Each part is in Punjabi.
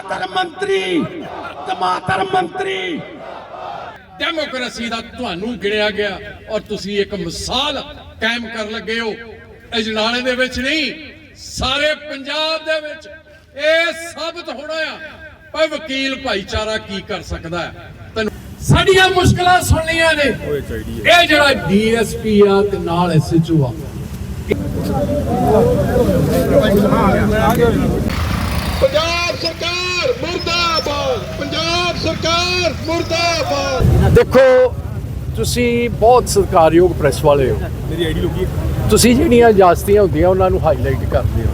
ਟਮਾਟਰ ਮੰਤਰੀ ਟਮਾਟਰ ਮੰਤਰੀ। ਡੈਮੋਕ੍ਰੇਸੀ ਦਾ ਤੁਹਾਨੂੰ ਗਿਣਿਆ ਗਿਆ ਔਰ ਤੁਸੀਂ ਇੱਕ ਮਿਸਾਲ ਕਾਇਮ ਕਰਨ ਲੱਗੇ ਹੋ। ਅਜਨਾਲੇ ਦੇ ਵਿੱਚ ਨਹੀਂ, ਸਾਰੇ ਪੰਜਾਬ ਦੇ ਵਿੱਚ ਇਹ ਸਾਬਤ ਹੋਣਾ ਆ। ਪਰ ਵਕੀਲ ਭਾਈਚਾਰਾ ਕੀ ਕਰ ਸਕਦਾ ਹੈ? ਤੈਨੂੰ ਸਾਡੀਆਂ ਮੁਸ਼ਕਲਾਂ ਸੁਣਨੀਆਂ ਨੇ। ਇਹ ਜਿਹੜਾ ਡੀਐਸਪੀ ਆ ਤੇ ਨਾਲ ਐਸਐਚਓ ਆ। ਮੁਰਦਾਬਾਦ ਦੇਖੋ ਤੁਸੀਂ ਬਹੁਤ ਸਤਿਕਾਰਯੋਗ ਪ੍ਰੈਸ ਵਾਲੇ ਹੋ। ਮੇਰੀ ਆਈਡੀ ਲੋਕੀ ਤੁਸੀਂ ਜਿਹੜੀਆਂ ਇਜਾਜ਼ਤੀਆਂ ਹੁੰਦੀਆਂ ਉਹਨਾਂ ਨੂੰ ਹਾਈਲਾਈਟ ਕਰਦੇ ਹੋ।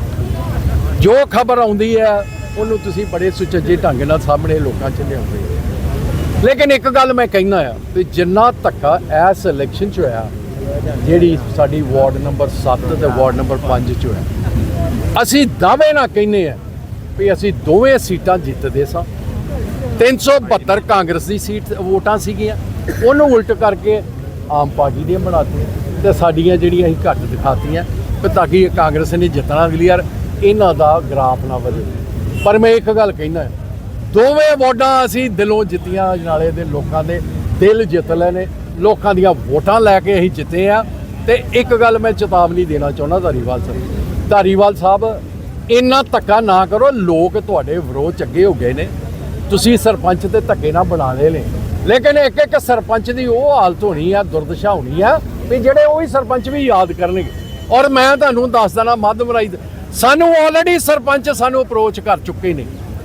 ਜੋ ਖਬਰ ਆਉਂਦੀ ਹੈ ਉਹਨੂੰ ਤੁਸੀਂ ਬੜੇ ਸੁਚੱਜੇ ਢੰਗ ਨਾਲ ਸਾਹਮਣੇ ਲੋਕਾਂ 'ਚ ਲਿਆਉਂਦੇ ਹੋ। ਲੇਕਿਨ ਇੱਕ ਗੱਲ ਮੈਂ ਕਹਿਣਾ ਆ ਕਿ ਜਿੰਨਾ ਧੱਕਾ ਇਸ ਇਲੈਕਸ਼ਨ 'ਚ ਹੋਇਆ ਜਿਹੜੀ ਸਾਡੀ ਵਾਰਡ ਨੰਬਰ 7 ਤੇ ਵਾਰਡ ਨੰਬਰ 5 'ਚ ਹੋਇਆ ਅਸੀਂ ਦਾਅਵੇ ਨਾਲ ਕਹਿੰਦੇ ਆ ਵੀ ਅਸੀਂ ਦੋਵੇਂ ਸੀਟਾਂ ਜਿੱਤਦੇ ਸਾਂ। 372 ਕਾਂਗਰਸ ਦੀ ਸੀਟ ਵੋਟਾਂ ਸੀਗੀਆਂ। ਉਹਨੂੰ ਉਲਟ ਕਰਕੇ ਆਮ ਪਾਰਟੀ ਦੀਆਂ ਬਣਾਤੀਆਂ ਤੇ ਸਾਡੀਆਂ ਜਿਹੜੀਆਂ ਅਸੀਂ ਘੱਟ ਦਿਖਾਤੀਆਂ ਤਾਂ ਕਿ ਕਾਂਗਰਸ ਨੇ ਜਿੱਤਣਾ ਅਗਲੀ ਵਾਰ, ਇਹਨਾਂ ਦਾ ਗ੍ਰਾਫ ਨਾ ਵਧੇ। ਪਰ ਮੈਂ ਇੱਕ ਗੱਲ ਕਹਿਣਾ ਦੋਵੇਂ ਵੋਟਾਂ ਅਸੀਂ ਦਿਲੋਂ ਜਿੱਤੀਆਂ ਅਜਨਾਲੇ ਦੇ ਲੋਕਾਂ ਦੇ ਦਿਲ ਜਿੱਤ ਲਏ ਨੇ, ਲੋਕਾਂ ਦੀਆਂ ਵੋਟਾਂ ਲੈ ਕੇ ਅਸੀਂ ਜਿੱਤੇ ਆ। ਤੇ ਇੱਕ ਗੱਲ ਮੈਂ ਚੇਤਾਵਨੀ ਦੇਣਾ ਚਾਹੁੰਦਾ ਧਾਰੀਵਾਲ ਸਾਹਿਬ ਧਾਰੀਵਾਲ ਸਾਹਿਬ, ਇੰਨਾ ਧੱਕਾ ਨਾ ਕਰੋ, ਲੋਕ ਤੁਹਾਡੇ ਵਿਰੋਧ ਚੱਗੇ ਹੋ ਗਏ ਨੇ। ਤੁਸੀਂ ਸਰਪੰਚ ਤੇ ਧੱਕੇ ਨਾਲ ਬਣਾ ਲਏ ਨੇ। ਲੇਕਿਨ ਇੱਕ ਇੱਕ ਸਰਪੰਚ ਦੀ ਉਹ ਹਾਲਤ ਹੋਣੀ ਆ, ਦੁਰਦਸ਼ਾ ਹੋਣੀ ਆ, ਵੀ ਜਿਹੜੇ ਉਹੀ ਸਰਪੰਚ ਵੀ ਯਾਦ ਕਰਨਗੇ। ਔਰ ਮੈਂ ਤੁਹਾਨੂੰ ਦੱਸ ਦਣਾ ਮਾਧਵ ਰਾਈ ਸਾਨੂੰ ਆਲਰੇਡੀ ਸਰਪੰਚ ਸਾਨੂੰ ਅਪਰੋਚ ਕਰ ਚੁੱਕੇ ਨੇ।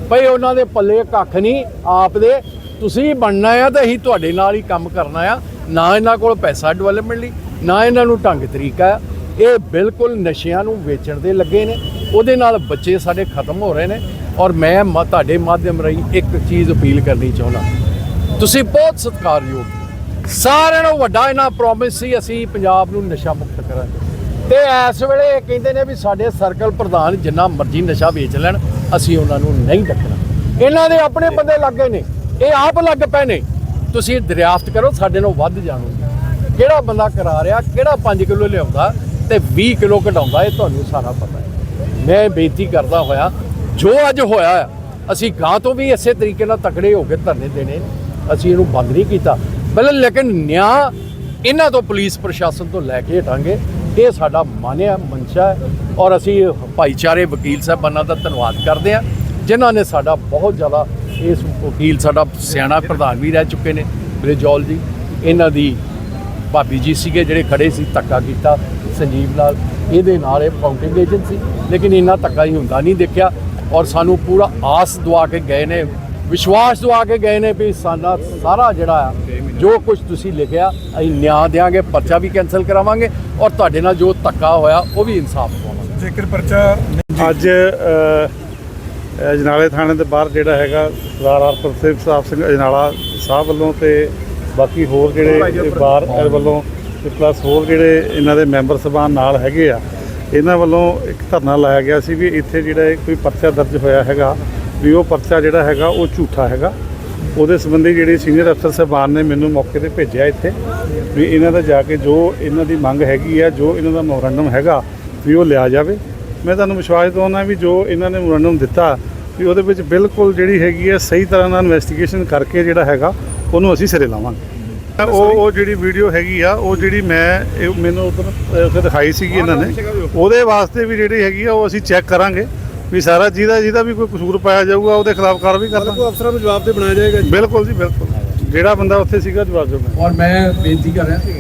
ਭਈ ਉਹਨਾਂ ਦੇ ਪੱਲੇ ਕੱਖ ਨਹੀਂ, ਆਪ ਦੇ। ਤੁਸੀਂ ਬਣਨਾ ਆ ਤੇ ਅਸੀਂ ਤੁਹਾਡੇ ਨਾਲ ਹੀ ਕੰਮ ਕਰਨਾ ਆ। ਨਾ ਇਹਨਾਂ ਕੋਲ ਪੈਸਾ ਡਿਵੈਲਪਮੈਂਟ ਲਈ, ਨਾ ਇਹਨਾਂ ਨੂੰ ਢੰਗ ਤਰੀਕਾ ਆ। ਇਹ ਬਿਲਕੁਲ ਨਸ਼ਿਆਂ ਨੂੰ ਵੇਚਣ ਦੇ ਲੱਗੇ ਨੇ। ਉਹਦੇ ਨਾਲ ਬੱਚੇ ਸਾਡੇ ਖਤਮ ਹੋ ਰਹੇ ਨੇ। ਔਰ ਮੈਂ ਤੁਹਾਡੇ ਮਾਧਿਅਮ ਰਾਹੀਂ ਇੱਕ ਚੀਜ਼ ਅਪੀਲ ਕਰਨੀ ਚਾਹੁੰਦਾ। ਤੁਸੀਂ ਬਹੁਤ ਸਤਿਕਾਰਯੋਗ ਸਾਰਿਆਂ ਨੂੰ ਵੱਡਾ ਇਹਨਾਂ ਪ੍ਰੋਮਿਸ ਸੀ ਅਸੀਂ ਪੰਜਾਬ ਨੂੰ ਨਸ਼ਾ ਮੁਕਤ ਕਰਾਂਗੇ। ਤੇ ਇਸ ਵੇਲੇ ਇਹ ਕਹਿੰਦੇ ਨੇ ਵੀ ਸਾਡੇ ਸਰਕਲ ਪ੍ਰਧਾਨ ਜਿੰਨਾ ਮਰਜ਼ੀ ਨਸ਼ਾ ਵੇਚ ਲੈਣ ਅਸੀਂ ਉਹਨਾਂ ਨੂੰ ਨਹੀਂ ਡੱਕਣਾ। ਇਹਨਾਂ ਦੇ ਆਪਣੇ ਬੰਦੇ ਲੱਗੇ ਨੇ। ਇਹ ਆਪ ਲੱਗ ਪਏ ਨੇ। ਤੁਸੀਂ ਦਰਿਆਫਤ ਕਰੋ ਸਾਡੇ ਨੂੰ ਵੱਧ ਜਾਣੋ। ਕਿਹੜਾ ਬੰਦਾ ਕਰਾ ਰਿਹਾ ਕਿਹੜਾ 5 ਕਿਲੋ ਲਿਆਉਂਦਾ ਤੇ 20 ਕਿਲੋ ਕਢਾਉਂਦਾ ਇਹ ਤੁਹਾਨੂੰ ਸਾਰਾ ਪਤਾ ਹੈ। ਮੈਂ ਬੇਨਤੀ ਕਰਦਾ ਹੋਇਆ ਜੋ ਅੱਜ ਹੋਇਆ ਅਸੀਂ ਗਾਂ ਤੋਂ ਵੀ ਇਸੇ ਤਰੀਕੇ ਨਾਲ ਤਕੜੇ ਹੋ ਕੇ ਧਰਨੇ ਦੇਣੇ, ਅਸੀਂ ਇਹਨੂੰ ਬੰਦ ਨਹੀਂ ਕੀਤਾ। ਬਲ ਲੇਕਿਨ ਨਿਆਂ ਇਹਨਾਂ ਤੋਂ ਪੁਲਿਸ ਪ੍ਰਸ਼ਾਸਨ ਤੋਂ ਲੈ ਕੇ ਹਟਾਂਗੇ, ਇਹ ਸਾਡਾ ਮਨ ਹੈ ਮਨਸ਼ਾ ਹੈ ਔਰ ਅਸੀਂ ਭਾਈਚਾਰੇ ਵਕੀਲ ਸਾਹਿਬਾਨਾਂ ਦਾ ਧੰਨਵਾਦ ਕਰਦੇ ਹਾਂ ਜਿਨ੍ਹਾਂ ਨੇ ਸਾਡਾ ਬਹੁਤ ਜ਼ਿਆਦਾ ਇਸ ਵਕੀਲ ਸਾਡਾ ਸਿਆਣਾ ਪ੍ਰਧਾਨ ਵੀ ਰਹਿ ਚੁੱਕੇ ਨੇ, ਬ੍ਰਿਜੋਲ ਜੀ, ਇਹਨਾਂ ਦੀ ਭਾਬੀ ਜੀ ਸੀਗੇ ਜਿਹੜੇ ਖੜੇ ਸੀ, ਧੱਕਾ ਕੀਤਾ ਸੰਜੀਵ ਨਾਲ ਇਹਦੇ ਨਾਲ ਇਹ ਕਾਊਂਟਿੰਗ ਏਜੰਟ ਸੀ, ਲੇਕਿਨ ਇੰਨਾ ਧੱਕਾ ਹੀ ਹੁੰਦਾ ਨਹੀਂ ਦੇਖਿਆ। ਔਰ ਸਾਨੂੰ ਪੂਰਾ ਆਸ ਦਵਾ ਕੇ ਗਏ ਨੇ ਵਿਸ਼ਵਾਸ ਦਵਾ ਕੇ ਗਏ ਨੇ ਵੀ ਸਾਡਾ ਸਾਰਾ ਜਿਹੜਾ ਆ ਜੋ ਕੁਝ ਤੁਸੀਂ ਲਿਖਿਆ ਅਸੀਂ ਨਿਆਂ ਦੇਾਂਗੇ ਪਰਚਾ ਵੀ ਕੈਨਸਲ ਕਰਾਵਾਂਗੇ ਔਰ ਤੁਹਾਡੇ ਨਾਲ ਜੋ ਧੱਕਾ ਹੋਇਆ ਉਹ ਵੀ ਇਨਸਾਫ ਦਵਾਵਾਂਗੇ ਜੇਕਰ ਪਰਚਾ ਅੱਜ ਅ, ਅਜਨਾਲੇ ਥਾਣੇ ਦੇ ਬਾਹਰ ਜਿਹੜਾ ਹੈਗਾ ਸਰਦਾਰ ਹਰਪ੍ਰੀਤ ਸਿੰਘ ਸਾਹਿਬ ਸਿੰਘ ਅਜਨਾਲਾ ਸਾਹਿਬ ਵੱਲੋਂ ਤੇ ਬਾਕੀ ਹੋਰ ਜਿਹੜੇ ਬਾਰ ਵੱਲੋਂ ਤੇ ਪਲੱਸ ਹੋਰ ਜਿਹੜੇ ਇਹਨਾਂ ਦੇ ਮੈਂਬਰ ਸਭਾਨ ਨਾਲ ਹੈਗੇ ਆ ਇਹਨਾਂ ਵੱਲੋਂ ਇੱਕ ਧਰਨਾ ਲਾਇਆ ਗਿਆ ਸੀ ਵੀ ਇੱਥੇ ਜਿਹੜਾ ਕੋਈ ਪਰਚਾ ਦਰਜ ਹੋਇਆ ਹੈਗਾ, ਵੀ ਉਹ ਪਰਚਾ ਜਿਹੜਾ ਹੈਗਾ ਉਹ ਝੂਠਾ ਹੈਗਾ। ਉਹਦੇ ਸੰਬੰਧੀ ਜਿਹੜੇ ਸੀਨੀਅਰ ਅਫਸਰ ਸਾਹਿਬਾਨ ਨੇ ਮੈਨੂੰ ਮੌਕੇ ਤੇ ਭੇਜਿਆ ਇੱਥੇ ਵੀ ਇਹਨਾਂ ਦਾ ਜਾ ਕੇ ਜੋ ਇਹਨਾਂ ਦੀ ਮੰਗ ਹੈਗੀ ਆ, ਜੋ ਇਹਨਾਂ ਦਾ ਮੈਮੋਰੰਡਮ ਹੈਗਾ, ਵੀ ਉਹ ਲਿਆ ਜਾਵੇ। ਮੈਂ ਤੁਹਾਨੂੰ ਵਿਸ਼ਵਾਸ ਦਿਵਾਉਣਾ ਵੀ ਜੋ ਇਹਨਾਂ ਨੇ ਮੈਮੋਰੰਡਮ ਦਿੱਤਾ, ਵੀ ਉਹਦੇ ਵਿੱਚ ਬਿਲਕੁਲ ਜਿਹੜੀ ਹੈਗੀ ਹੈ ਸਹੀ ਤਰ੍ਹਾਂ ਨਾਲ ਇਨਵੈਸਟੀਗੇਸ਼ਨ ਕਰਕੇ ਜਿਹੜਾ ਹੈਗਾ, ਉਹਨੂੰ ਅਸੀਂ ਸਿਰੇ ਲਾਵਾਂਗੇ। ਉਹ ਉਹ ਜਿਹੜੀ ਵੀਡੀਓ ਹੈਗੀ ਆ ਉਹ ਜਿਹੜੀ ਮੈਂ ਇਹ ਮੈਨੂੰ ਉਧਰ ਉੱਥੇ ਦਿਖਾਈ ਸੀਗੀ ਇਹਨਾਂ ਨੇ। ਉਹਦੇ ਵਾਸਤੇ ਵੀ ਜਿਹੜੀ ਹੈਗੀ ਆ ਉਹ ਅਸੀਂ ਚੈੱਕ ਕਰਾਂਗੇ ਵੀ ਸਾਰਾ ਜਿਹਦਾ ਜਿਹਦਾ ਵੀ ਕੋਈ ਕਸੂਰ ਪਾਇਆ ਜਾਊਗਾ ਉਹਦੇ ਖਿਲਾਫ ਕਾਰਵਾਈ ਕਰ ਦਾਂਗੇ ਅਫਸਰਾਂ ਨੂੰ ਜਵਾਬ ਤੇ ਬਣਾਇਆ ਜਾਏਗਾ ਬਿਲਕੁਲ ਜੀ ਬਿਲਕੁਲ। ਜਿਹੜਾ ਬੰਦਾ ਉੱਥੇ ਸੀਗਾ ਜਵਾਬ ਦੇਣਾ ਔਰ ਮੈਂ ਬੇਨਤੀ ਕਰ ਰਿਹਾ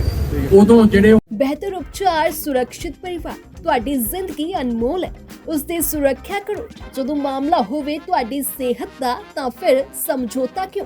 ਉਦੋਂ ਜਿਹੜੇ ਬਿਹਤਰ ਉਪਚਾਰ ਸੁਰੱਖਿਅਤ ਪਰਿਵਾਰ ਤੁਹਾਡੀ ਜ਼ਿੰਦਗੀ ਅਨਮੋਲ ਹੈ। ਉਸ ਦੀ ਸੁਰੱਖਿਆ ਕਰੋ। ਜਦੋਂ ਮਾਮਲਾ ਹੋਵੇ ਤੁਹਾਡੀ ਸਿਹਤ ਦਾ ਤਾਂ ਫਿਰ ਸਮਝੌਤਾ ਕਿਉਂ?